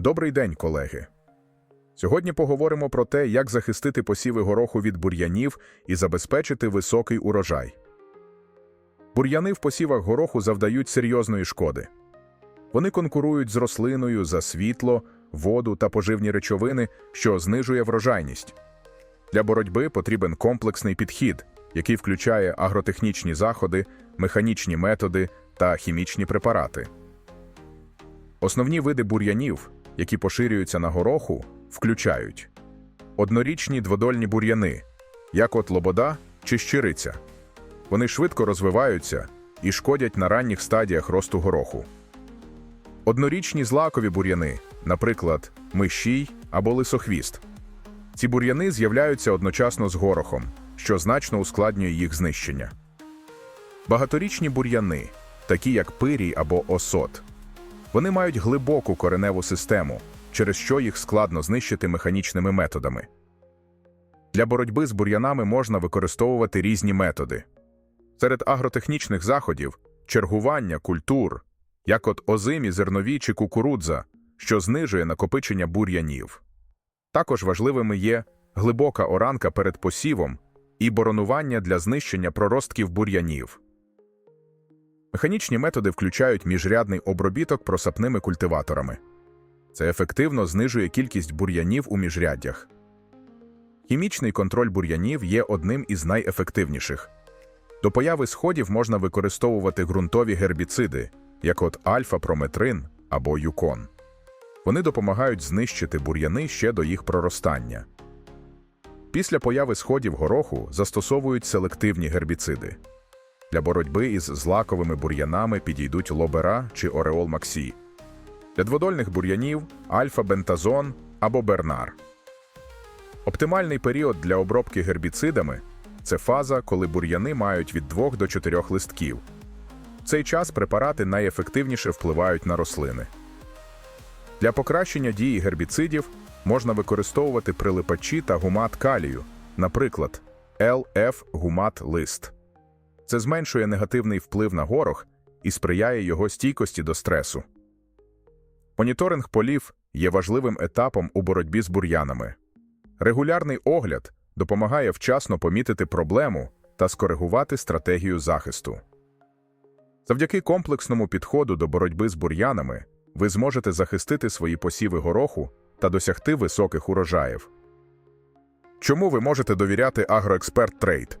Добрий день, колеги. Сьогодні поговоримо про те, як захистити посіви гороху від бур'янів і забезпечити високий урожай. Бур'яни в посівах гороху завдають серйозної шкоди. Вони конкурують з рослиною за світло, воду та поживні речовини, що знижує врожайність. Для боротьби потрібен комплексний підхід, який включає агротехнічні заходи, механічні методи та хімічні препарати. Основні види бур'янів, які поширюються на гороху, включають однорічні дводольні бур'яни, як от лобода чи щириця. Вони швидко розвиваються і шкодять на ранніх стадіях росту гороху. Однорічні злакові бур'яни, наприклад, мишій або лисохвіст. Ці бур'яни з'являються одночасно з горохом, що значно ускладнює їх знищення. Багаторічні бур'яни, такі як пирій або осот, вони мають глибоку кореневу систему, через що їх складно знищити механічними методами. Для боротьби з бур'янами можна використовувати різні методи. Серед агротехнічних заходів чергування культур, як от озимі, зернові чи кукурудза, що знижує накопичення бур'янів. Також важливими є глибока оранка перед посівом і боронування для знищення проростків бур'янів. Механічні методи включають міжрядний обробіток просапними культиваторами. Це ефективно знижує кількість бур'янів у міжряддях. Хімічний контроль бур'янів є одним із найефективніших. До появи сходів можна використовувати ґрунтові гербіциди, як от альфа-прометрин або юкон. Вони допомагають знищити бур'яни ще до їх проростання. Після появи сходів гороху застосовують селективні гербіциди. Для боротьби із злаковими бур'янами підійдуть лобера чи ореол Максі. Для дводольних бур'янів альфа-бентазон або бернар. Оптимальний період для обробки гербіцидами це фаза, коли бур'яни мають від 2 до 4 листків. В цей час препарати найефективніше впливають на рослини. Для покращення дії гербіцидів можна використовувати прилипачі та гумат калію, наприклад, LF гумат лист. Це зменшує негативний вплив на горох і сприяє його стійкості до стресу. Моніторинг полів є важливим етапом у боротьбі з бур'янами. Регулярний огляд допомагає вчасно помітити проблему та скоригувати стратегію захисту. Завдяки комплексному підходу до боротьби з бур'янами ви зможете захистити свої посіви гороху та досягти високих урожаїв. Чому ви можете довіряти Агроексперт Трейд?